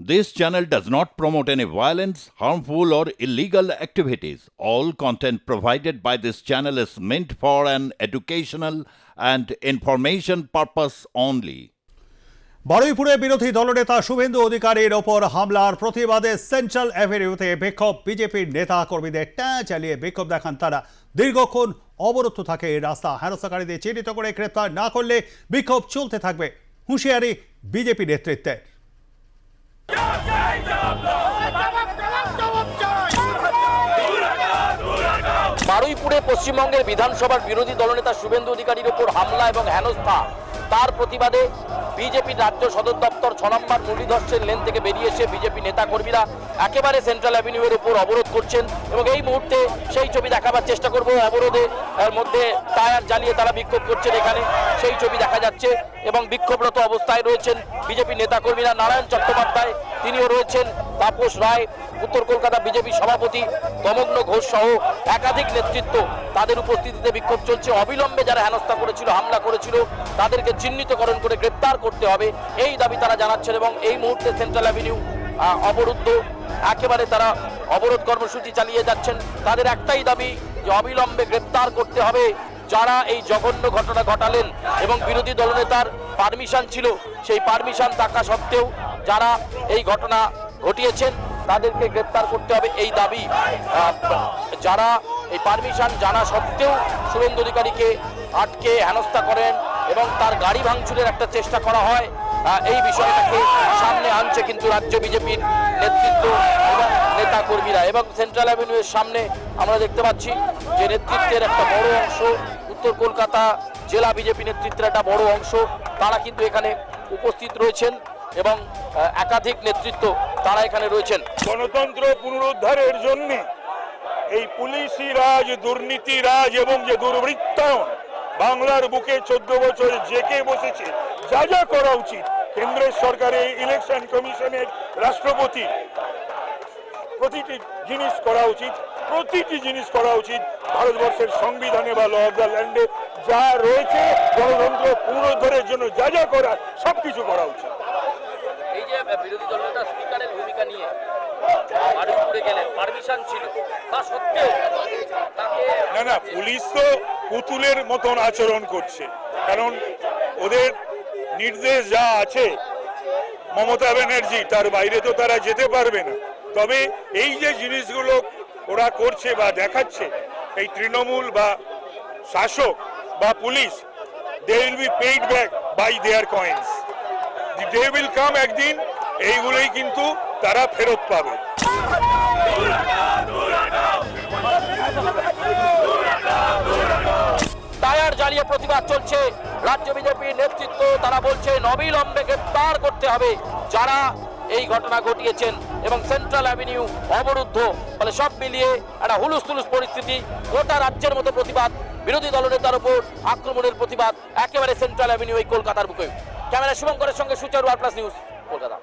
This channel does not promote any violence, harmful, or illegal activities. All content provided by this channel is meant for an educational and information purpose only. বারুইপুরে বিরোধী দলনেতা শুভেন্দু অধিকারীর ওপর হামলার প্রতিবাদে central অ্যাভিনিউতে বিক্ষোভ বিজেপির নেতা কর্মীদের ট্যাঁ চালিয়ে বিক্ষোভ দেখান তারা দীর্ঘক্ষণ অবরুদ্ধ থাকে রাস্তা হেনস্থাকারীদের চিহ্নিত করে গ্রেপ্তার না করলে বিক্ষোভ চলতে থাকবে হুঁশিয়ারি বিজেপি নেতৃত্বের বারুইপুরে পশ্চিমবঙ্গের বিধানসভার বিরোধী দলনেতা শুভেন্দু অধিকারীর ওপর হামলা এবং হেনস্থা। তার প্রতিবাদে বিজেপির রাজ্য সদর দপ্তর ছ নম্বর মুরলীধর্ষের লেন থেকে বেরিয়ে এসে বিজেপি নেতাকর্মীরা একেবারে সেন্ট্রাল অ্যাভিনিউয়ের উপর অবরোধ করছেন এবং এই মুহূর্তে সেই ছবি দেখাবার চেষ্টা করব। অবরোধে মধ্যে টায়ার জ্বালিয়ে তারা বিক্ষোভ করছেন এখানে। সেই ছবি দেখা যাচ্ছে এবং বিক্ষোভরত অবস্থায় রয়েছেন বিজেপি নেতাকর্মীরা। নারায়ণ চট্টোপাধ্যায়, তিনিও রয়েছেন। তাপস রায়, উত্তর কলকাতা বিজেপি সভাপতি তমগ্ন ঘোষ সহ একাধিক নেতৃত্ব তাদের উপস্থিতিতে বিক্ষোভ চলছে। অবিলম্বে যারা হেনস্থা করেছিল, হামলা করেছিল, তাদেরকে চিহ্নিতকরণ করে গ্রেপ্তার করতে হবে। এই দাবি তারা জানাচ্ছেন এবং এই মুহূর্তে সেন্ট্রাল অ্যাভিনিউ অবরুদ্ধ। একেবারে তারা অবরোধ কর্মসূচি চালিয়ে যাচ্ছেন। তাদের একটাই দাবি যে অবিলম্বে গ্রেপ্তার করতে হবে। যারা এই জঘন্য ঘটনা ঘটালেন এবং বিরোধী দলনেতার পারমিশন ছিল, সেই পারমিশন থাকা সত্ত্বেও যারা এই ঘটনা ঘটিয়েছেন, তাদেরকে গ্রেপ্তার করতে হবে এই দাবি। যারা এই পারমিশন জানা সত্ত্বেও শুভেন্দু অধিকারীকে আটকে হেনস্থা করেন এবং তার গাড়ি ভাঙচুরের একটা চেষ্টা করা হয় এই বিষয়টাকে সামনে আনছে কিন্তু রাজ্য বিজেপির নেতৃত্ব এবং নেতা কর্মীরা এবং সেন্ট্রাল অ্যাভিনিউয়ের সামনে আমরা দেখতে পাচ্ছি যে নেতৃত্বের একটা বড় অংশ, উত্তর কলকাতা জেলা বিজেপি নেতৃত্বের একটা বড় অংশ, তারা কিন্তু এখানে উপস্থিত রয়েছেন এবং একাধিক নেতৃত্ব তারা এখানে রয়েছেন। গণতন্ত্র পুনরুদ্ধারের জন্য এই পুলিশি রাজ দুর্নীতি রাজ এবং যে দুর্বৃত্তায়ন বাংলার বুকে চোদ্দ বছর জেকে বসেছে যা যা করা উচিত। কেন্দ্রের সরকারের ইলেকশন কমিশনের রাষ্ট্রপতি প্রতিটি জিনিস করা উচিত প্রতিটি জিনিস করা উচিত ভারতবর্ষের সংবিধানে বা ল অফ দ্য ল্যান্ডে যা রয়েছে গণতন্ত্র পুনরুদ্ধারের জন্য যা যা করা সবকিছু করা উচিত। এই যে বিরোধী দলনেতা গেলেন ছিল, তা সত্ত্বেও না না, পুলিশ তো পুতুলের মতন আচরণ করছে। কারণ ওদের নির্দেশ যা আছে, মমতা ব্যানার্জি, তার বাইরে তো তারা যেতে পারবে না। তবে এই যে জিনিসগুলো ওরা করছে বা দেখাচ্ছে, এই তৃণমূল বা শাসক বা police they will be paid back by their coins the will come একদিন, এইগুলোই কিন্তু তারা ফেরত পাবে। জ্বালিয়ে প্রতিবাদ চলছে। রাজ্য বিজেপির নেতৃত্ব, তারা বলছে অবিলম্বে গ্রেপ্তার করতে হবে। যারা এই ঘটনা ঘটিয়েছেন এবং সেন্ট্রাল অ্যাভিনিউ অবরুদ্ধ, ফলে সব মিলিয়ে একটা হুলুস তুলুস পরিস্থিতি। গোটা রাজ্যের মতো প্রতিবাদ, বিরোধী দলনেতার উপর আক্রমণের প্রতিবাদ, একেবারে সেন্ট্রাল অ্যাভিনিউ এই কলকাতার বুকে। ক্যামেরা শুভঙ্করের সঙ্গে সুচারু আর প্লাস নিউজ, কলকাতা।